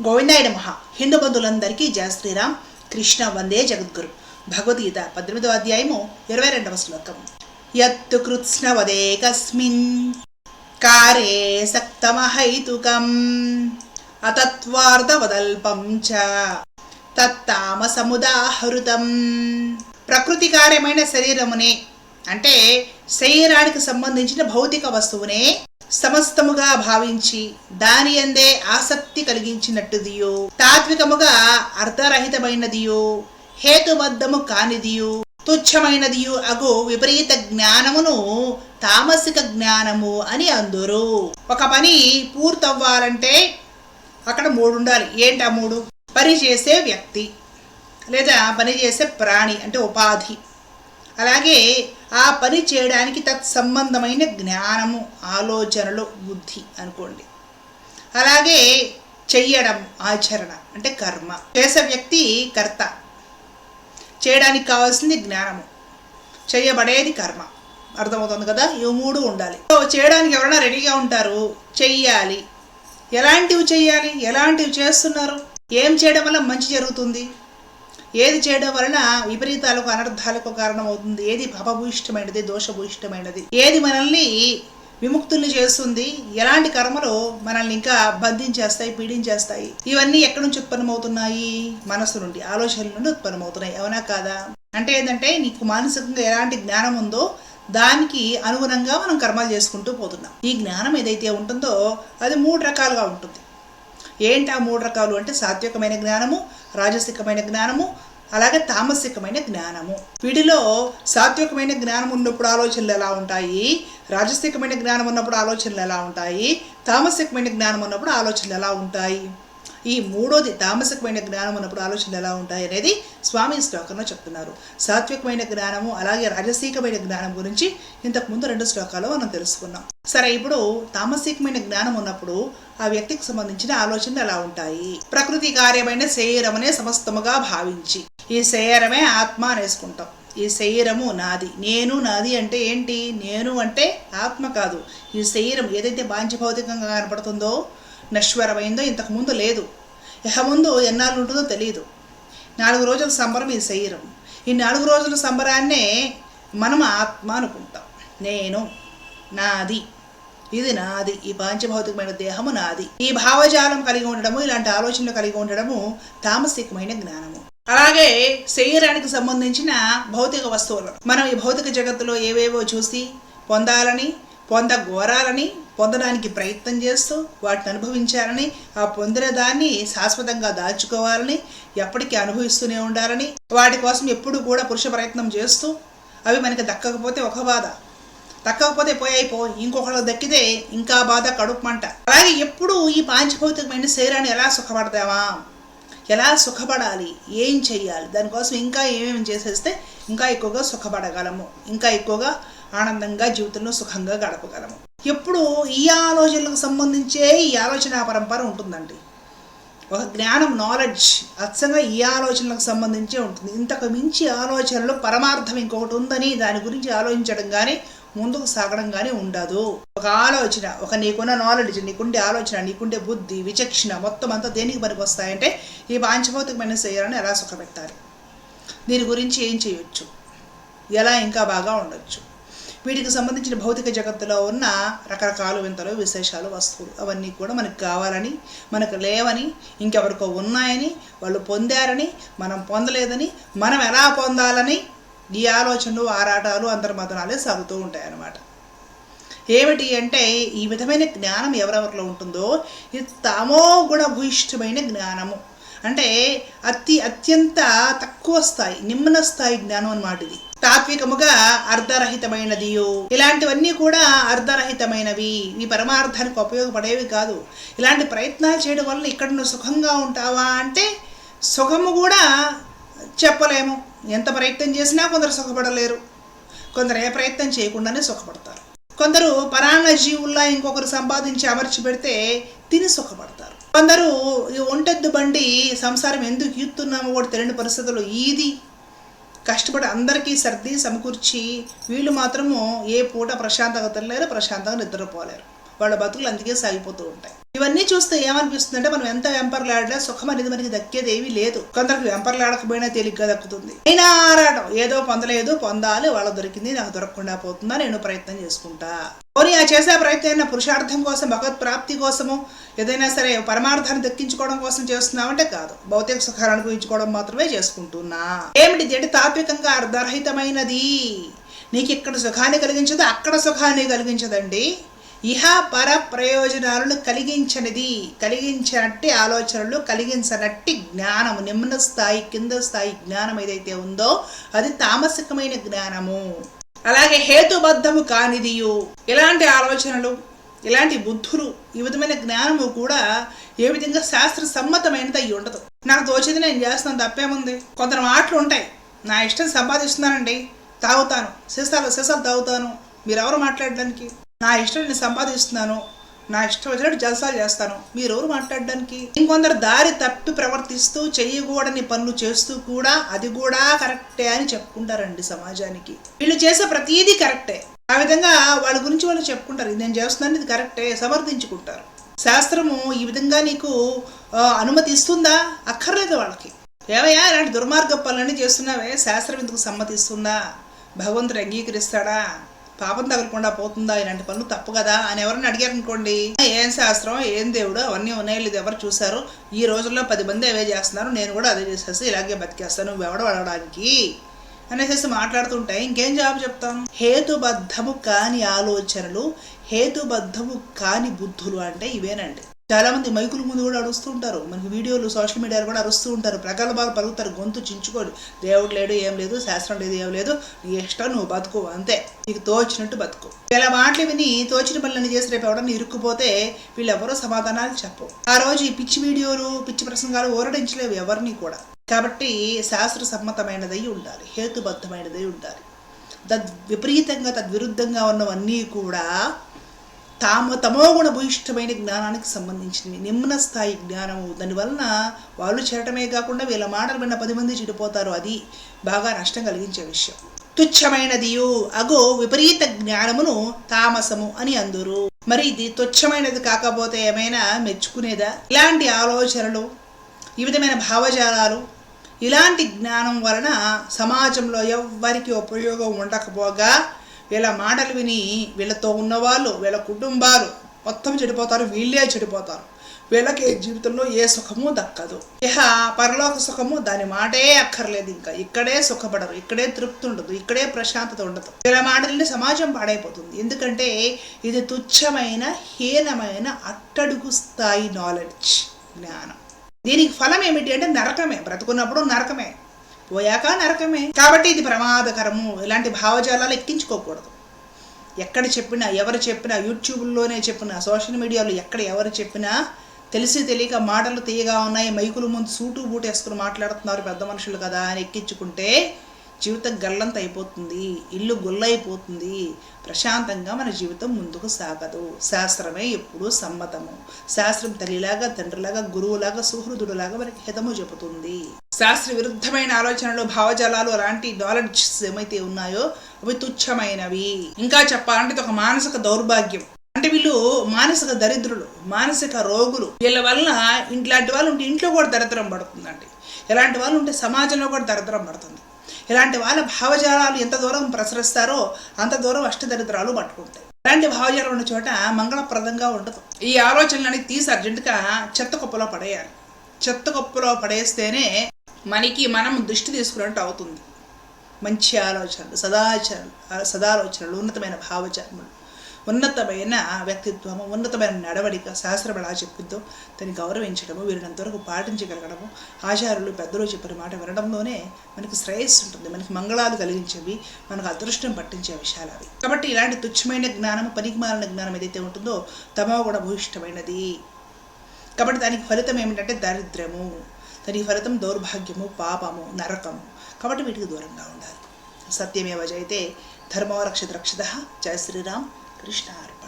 గోవిందాయుడు మహా హిందూ బంధువులందరికీ జయ శ్రీరామ్. కృష్ణ వందే జగద్గురు. భగవద్గీత పద్దెనిమిదవ అధ్యాయము ఇరవై రెండవ శ్లోకం. యత్తు కృత్స్నవదేకస్మిన్ కారే సక్తమహైతుకం అతత్వార్థవదల్పం చ తత్తామసముదాహృతం. ప్రకృతి కార్యమైన శరీరమునే అంటే శరీరానికి సంబంధించిన భౌతిక వస్తువునే సమస్తముగా భావించి దాని అందే ఆసక్తి కలిగించినట్టుదియో. తాత్వికముగా అర్థరహితమైనదియో. హేతుబద్ధము కానిదియు. తుచ్చమైనదియు అగు విపరీత జ్ఞానమును తామసిక జ్ఞానము అని అందురు. ఒక పని పూర్తవ్వాలంటే అక్కడ మూడు ఉండాలి ఏంటి ఆ మూడు? పని చేసే వ్యక్తి లేదా పని చేసే ప్రాణి అంటే ఉపాధి. అలాగే ఆ పని చేయడానికి తత్సంబంధమైన జ్ఞానము ఆలోచనలు బుద్ధి అనుకోండి. అలాగే చెయ్యడం ఆచరణ అంటే కర్మ. చేసే వ్యక్తి కర్త. చేయడానికి కావాల్సింది జ్ఞానము. చేయబడేది కర్మ. అర్థమవుతుంది కదా? ఇవి మూడు ఉండాలి. సో చేయడానికి ఎవరైనా రెడీగా ఉంటారు చెయ్యాలి. ఎలాంటివి చెయ్యాలి? ఎలాంటివి చేస్తున్నారు? ఏం చేయడం వల్ల మంచి జరుగుతుంది? ఏది చేయడం వలన విపరీతాలకు అనర్థాలకు కారణమవుతుంది? ఏది భవభూయిష్టమైనది దోషభూయిష్టమైనది? ఏది మనల్ని విముక్తుల్ని చేస్తుంది? ఎలాంటి కర్మలు మనల్ని ఇంకా బంధించేస్తాయి పీడించేస్తాయి? ఇవన్నీ ఎక్కడి నుంచి ఉత్పన్నమవుతున్నాయి? మనసు నుండి ఆలోచనల నుండి ఉత్పన్నమవుతున్నాయి. అవునా కాదా? అంటే ఏంటంటే నీకు మానసికంగా ఎలాంటి జ్ఞానం ఉందో దానికి అనుగుణంగా మనం కర్మలు చేసుకుంటూ పోతున్నాం. ఈ జ్ఞానం ఏదైతే ఉంటుందో అది మూడు రకాలుగా ఉంటుంది. ఏంటి ఆ మూడు రకాలు అంటే సాత్వికమైన జ్ఞానము రాజసికమైన జ్ఞానము అలాగే తామసికమైన జ్ఞానము. వీటిలో సాత్వికమైన జ్ఞానం ఉన్నప్పుడు ఆలోచనలు ఎలా ఉంటాయి? రాజసికమైన జ్ఞానం ఉన్నప్పుడు ఆలోచనలు ఎలా ఉంటాయి? తామసికమైన జ్ఞానం ఉన్నప్పుడు ఆలోచనలు ఎలా ఉంటాయి? ఈ మూడోది తామసికమైన జ్ఞానం ఉన్నప్పుడు ఆలోచనలు ఎలా ఉంటాయి అనేది స్వామి శ్లోకంలో చెప్తున్నారు. సాత్వికమైన జ్ఞానము అలాగే రాజసీకమైన జ్ఞానం గురించి ఇంతకుముందు రెండు శ్లోకాలు మనం తెలుసుకున్నాం. సరే ఇప్పుడు తామసికమైన జ్ఞానం ఉన్నప్పుడు ఆ వ్యక్తికి సంబంధించిన ఆలోచనలు ఎలా ఉంటాయి? ప్రకృతి కార్యమైన శరీరమనే సమస్తముగా భావించి ఈ శరీరమే ఆత్మ అనేసుకుంటాం. ఈ శరీరము నాది నేను నాది అంటే ఏంటి? నేను అంటే ఆత్మ కాదు. ఈ శరీరం ఏదైతే బాంఛభౌతికంగా కనపడుతుందో నశ్వరమైందో ఇంతకుముందు లేదు. ఇక ముందు ఎన్నాళ్ళు ఉంటుందో తెలియదు నాలుగు రోజుల సంబరం ఈ శరీరం. ఈ నాలుగు రోజుల సంబరాన్నే మనం ఆత్మ అనుకుంటాం. నేను నాది. ఇది నాది. ఈ పాంచభౌతికమైన దేహము నాది. ఈ భావజాలం కలిగి ఉండడము ఇలాంటి ఆలోచనలు కలిగి ఉండడము తామసికమైన జ్ఞానము. అలాగే శరీరానికి సంబంధించిన భౌతిక వస్తువులు మనం ఈ భౌతిక జగత్తులో ఏవేవో చూసి పొందాలని పొందగోరాలని పొందడానికి ప్రయత్నం చేస్తూ వాటిని అనుభవించాలని ఆ పొందిన దాన్ని శాశ్వతంగా దాచుకోవాలని ఎప్పటికీ అనుభవిస్తూనే ఉండాలని వాటి కోసం ఎప్పుడు కూడా పురుష ప్రయత్నం చేస్తూ అవి మనకి దక్కకపోతే ఒక బాధ. దక్కకపోతే పోయాయిపో ఇంకొకళ్ళు దక్కితే ఇంకా బాధ కడుపుమంట అలాగే ఎప్పుడు ఈ పాంచభౌతికమైన శరీరాన్ని ఎలా సుఖపడతావా ఎలా సుఖపడాలి? ఏం చెయ్యాలి? దానికోసం ఇంకా ఏమేమి చేసేస్తే ఇంకా ఎక్కువగా సుఖపడగలము. ఇంకా ఎక్కువగా ఆనందంగా జీవితంలో సుఖంగా గడపగలము. ఎప్పుడు ఈ ఆలోచనలకు సంబంధించే ఈ ఆలోచన పరంపర ఉంటుందండి. ఒక జ్ఞానం నాలెడ్జ్ అచ్చంగా ఈ ఆలోచనలకు సంబంధించే ఉంటుంది. ఇంతకు మించి ఆలోచనలో పరమార్థం ఇంకొకటి ఉందని దాని గురించి ఆలోచించడం కానీ ముందుకు సాగడం కానీ ఉండదు. ఒక ఆలోచన ఒక నీకున్న నాలెడ్జ్ నీకుండే ఆలోచన నీకుండే బుద్ధి విచక్షణ మొత్తం అంతా దేనికి పనికి వస్తాయంటే ఈ పాంచభౌతికమైన శరీరాన్ని ఎలా సుఖపెట్టాలి? దీని గురించి ఏం చేయొచ్చు? ఎలా ఇంకా బాగా ఉండొచ్చు? వీటికి సంబంధించిన భౌతిక జగత్తులో ఉన్న రకరకాల వింతలు విశేషాలు వస్తువులు అవన్నీ కూడా మనకు కావాలని మనకు లేవని ఇంకెవరికో ఉన్నాయని వాళ్ళు పొందారని మనం పొందలేదని మనం ఎలా పొందాలని ఈ ఆలోచనలు ఆరాటాలు అంతర్మతనాలే సాగుతూ ఉంటాయి అన్నమాట ఏమిటి అంటే ఈ విధమైన జ్ఞానం ఎవరెవరిలో ఉంటుందో ఇది తమో గుణభూయిష్టమైన జ్ఞానము. అంటే అతి అత్యంత తక్కువ స్థాయి నిమ్న స్థాయి జ్ఞానం అన్నమాట ఇది. తాత్వికముగా అర్ధరహితమైనది ఇలాంటివన్నీ కూడా అర్ధరహితమైనవి. ఈ పరమార్థానికి ఉపయోగపడేవి కాదు. ఇలాంటి ప్రయత్నాలు చేయడం వల్ల ఇక్కడ నువ్వు సుఖంగా ఉంటావా అంటే సుఖము కూడా చెప్పలేము. ఎంత ప్రయత్నం చేసినా కొందరు సుఖపడలేరు. కొందరు ఏ ప్రయత్నం చేయకుండానే సుఖపడతారు. కొందరు పరాన్న జీవుల్లా ఇంకొకరు సంపాదించి అమర్చి పెడితే తిని సుఖపడతారు. కొందరు ఈ ఒంటెద్దు బండి సంసారం ఎందుకు ఈత్తున్నామో కూడా తెలియని పరిస్థితుల్లో ఈది కష్టపడి అందరికీ సర్ది సమకూర్చి వీళ్ళు మాత్రము ఏ పూట ప్రశాంతంగా తినలేరు ప్రశాంతంగా నిద్రపోలేరు. వాళ్ళ బతుకులు అందుకే సాగిపోతూ ఉంటాయి. ఇవన్నీ చూస్తే ఏమనిపిస్తుంది అంటే మనం ఎంత వెంపర్లాడినా సుఖం అనేది మనకి దక్కేది ఏమీ లేదు. కొందరికి వెంపర్లాడకపోయినా తేలిగ్గా దక్కుతుంది. అయినా ఆరాటం ఏదో పొందలేదు పొందాలి వాళ్ళ దొరికింది నాకు దొరకకుండా పోతుందా నేను ప్రయత్నం చేసుకుంటా. పోనీ ఆ చేసే ప్రయత్నం పురుషార్థం కోసం భగవత్ ప్రాప్తి కోసము ఏదైనా సరే పరమార్థాన్ని దక్కించుకోవడం కోసం చేస్తున్నామంటే కాదు. భౌతిక సుఖాలు అనుభవించుకోవడం మాత్రమే చేసుకుంటున్నా. ఏమిటి ఇది అంటే తాత్వికంగా అర్ధరహితమైనది? నీకు ఇక్కడ సుఖాన్ని కలిగించదు అక్కడ సుఖాన్ని కలిగించదండి. ఇహ పర ప్రయోజనాలను కలిగించనిది. కలిగించనట్టి ఆలోచనలు కలిగించనట్టి జ్ఞానము. నిమ్న స్థాయి కింద స్థాయి జ్ఞానం ఏదైతే ఉందో అది తామసికమైన జ్ఞానము. అలాగే హేతుబద్ధము కానిదియు. ఇలాంటి ఆలోచనలు ఇలాంటి బుద్ధులు ఈ విధమైన జ్ఞానము కూడా ఏ విధంగా శాస్త్ర సమ్మతమైనది అయి ఉండదు. నాకు తోచింది నేను చేస్తాను తప్పేముంది? కొందరు మాటలు ఉంటాయి. నా ఇష్టం సంపాదిస్తున్నానండి తాగుతాను. సీసాలు సీసాలు తాగుతాను. మీరెవరు మాట్లాడడానికి? నా ఇష్టం నేను సంపాదిస్తున్నాను నా ఇష్టం వచ్చినట్టు జలసాలు చేస్తాను. మీరెవరు మాట్లాడడానికి? ఇంకొందరు దారి తప్పి ప్రవర్తిస్తూ చేయకూడని పనులు చేస్తూ కూడా అది కూడా కరెక్టే అని చెప్పుకుంటారండి సమాజానికి. వీళ్ళు చేసే ప్రతీది కరెక్టే. ఆ విధంగా వాళ్ళ గురించి వాళ్ళు చెప్పుకుంటారు. ఇది నేను చేస్తున్నాను ఇది కరెక్టే సమర్థించుకుంటారు. శాస్త్రము ఈ విధంగా నీకు అనుమతిస్తుందా అనుమతి ఇస్తుందా? అక్కర్లేదు వాళ్ళకి. ఏమయ్యా ఇలాంటి దుర్మార్గ పనులన్నీ చేస్తున్నావే? శాస్త్రం ఎందుకు సమ్మతిస్తుందా? భగవంతుడు అంగీకరిస్తాడా? పాపం తగలకుండా పోతుందా? ఇలాంటి పనులు తప్పు కదా? అని ఎవరైనా అడిగారు అనుకోండి ఏం శాస్త్రం? ఏం దేవుడు? అవన్నీ ఉన్నాయో. లేదు ఎవరు చూశారు? ఈ రోజుల్లో పది మంది అవే చేస్తున్నారు. నేను కూడా అదే చేసేసి ఇలాగే బతికేస్తాను. నువ్వు ఎవడ అడగడానికి? అనేసి మాట్లాడుతుంటే ఇంకేం జవాబు చెప్తాం? హేతుబద్ధము కాని ఆలోచనలు హేతుబద్ధము కాని బుద్ధులు అంటే ఇవేనండి. చాలామంది మైకుల ముందు కూడా అరుస్తూ ఉంటారు. మనకి వీడియోలు సోషల్ మీడియాలో కూడా అరుస్తూ ఉంటారు. ప్రగల్భాలు పలుకుతారు గొంతు చించుకోడు. దేవుడు లేడు ఏం లేదు శాస్త్రం లేదు ఏం లేదు. నీ ఇష్టం నువ్వు బతుకు అంతే. నీకు తోచినట్టు బతుకు. ఇలా మాటలు విని తోచిన పనులను చేసి రేపు ఎవడన్నా ఇరుక్కుపోతే వీళ్ళెవరో సమాధానాలు చెప్పు ఆ రోజు ఈ పిచ్చి వీడియోలు పిచ్చి ప్రసంగాలు ఊరడించలేవు ఎవరిని కూడా. కాబట్టి శాస్త్ర సమ్మతమైనదై ఉండాలి. హేతుబద్ధమైనదై ఉండాలి. తద్ విపరీతంగా తద్విరుద్ధంగా ఉన్నవన్నీ కూడా తాము తమోగుణ భూయిష్టమైన జ్ఞానానికి సంబంధించినవి. నిమ్న స్థాయి జ్ఞానము. దానివలన వాళ్ళు చేరటమే కాకుండా వీళ్ళ మాటలు విన్న పది మంది చెడిపోతారు. అది బాగా నష్టం కలిగించే విషయం. తుచ్చమైనదియు. అగో విపరీత జ్ఞానమును తామసము అని అందురు. మరి ఇది తుచ్చమైనది కాకపోతే ఏమైనా మెచ్చుకునేదా? ఇలాంటి ఆలోచనలు ఈ విధమైన భావజాలాలు ఇలాంటి జ్ఞానం వలన సమాజంలో ఎవ్వరికి ఉపయోగం ఉండకపోగా వీళ్ళ మాటలు విని వీళ్ళతో ఉన్నవాళ్ళు వీళ్ళ కుటుంబాలు మొత్తం చెడిపోతారు వీళ్ళే చెడిపోతారు. వీళ్ళకి జీవితంలో ఏ సుఖము దక్కదు. ఇహ పరలోక సుఖము దాని మాటే అక్కర్లేదు ఇంకా. ఇక్కడే సుఖపడరు ఇక్కడే తృప్తి ఉండదు ఇక్కడే ప్రశాంతత ఉండదు. వీళ్ళ మాటలని సమాజం పాడైపోతుంది. ఎందుకంటే ఇది తుచ్చమైన హీనమైన అట్టడుగు స్థాయి నాలెడ్జ్ జ్ఞానం. దీనికి ఫలం ఏమిటి అంటే నరకమే. బ్రతుకున్నప్పుడు నరకమే. పోయాక నరకమే. కాబట్టి ఇది ప్రమాదకరము. ఇలాంటి భావజాలాలు ఎక్కించుకోకూడదు. ఎక్కడ చెప్పినా ఎవరు చెప్పినా యూట్యూబ్లోనే చెప్పినా సోషల్ మీడియాలో ఎక్కడ ఎవరు చెప్పినా తెలిసి తెలియక మాటలు తీయగా ఉన్నాయి మైకుల ముందు సూటు బూటు వేసుకుని మాట్లాడుతున్నారు పెద్ద మనుషులు కదా అని ఎక్కించుకుంటే జీవితం గల్లంత అయిపోతుంది ఇల్లు గుల్లైపోతుంది. ప్రశాంతంగా మన జీవితం ముందుకు సాగదు. శాస్త్రమే ఎప్పుడూ సమ్మతము. శాస్త్రం తల్లిలాగా తండ్రిలాగా గురువులాగా సుహృదుడులాగా మనకి హితము చెబుతుంది. శాస్త్ర విరుద్ధమైన ఆలోచనలు భావజాలాలు అలాంటి నాలెడ్జ్స్ ఏమైతే ఉన్నాయో అవి తుచ్చమైనవి. ఇంకా చెప్పాలంటే ఇది ఒక మానసిక దౌర్భాగ్యం. అంటే వీళ్ళు మానసిక దరిద్రులు మానసిక రోగులు. వీళ్ళ వలన ఇట్లాంటి వాళ్ళు ఉంటే ఇంట్లో కూడా దరిద్రం పడుతుందండి. ఇలాంటి వాళ్ళు ఉంటే సమాజంలో కూడా దరిద్రం పడుతుంది. ఇలాంటి వాళ్ళ భావజాలాలు ఎంత దూరం ప్రసరిస్తారో అంత దూరం అష్టదరిద్రాలు పట్టుకుంటాయి. ఇలాంటి భావజాలం ఉన్న చోట మంగళప్రదంగా ఉండదు. ఈ ఆలోచనలని తీసి అర్జెంటుగా చెత్త కుప్పలో పడేయాలి. చెత్త కుప్పలో పడేస్తేనే మనకి మనం దృష్టి తీసుకున్నట్టు అవుతుంది. మంచి ఆలోచనలు సదాచరణలు సదాలోచనలు ఉన్నతమైన భావచర్మలు ఉన్నతమైన వ్యక్తిత్వము ఉన్నతమైన నడవడిక శాస్త్రం ఎలా చెప్పిందో దాన్ని గౌరవించడము వీరినంతవరకు పాటించగలగడము ఆచార్యులు పెద్దలు చెప్పిన మాట వినడంలోనే మనకి శ్రేయస్సు ఉంటుంది. మనకి మంగళాలు కలిగించేవి మనకు అదృష్టం పట్టించే విషయాలు అవి. కాబట్టి ఇలాంటి తుచ్చమైన జ్ఞానము పనికిమాలిన జ్ఞానం ఏదైతే ఉంటుందో తమో కూడా భూయిష్టమైనది కాబట్టి దానికి ఫలితం ఏమిటంటే దారిద్ర్యము దాని ఫలితం దౌర్భాగ్యము పాపము నరకము. కాబట్టి వీటికి దూరంగా ఉండాలి. సత్యమేవ జయతే ధర్మో రక్షిత జయ శ్రీరామ్. కృష్ణారు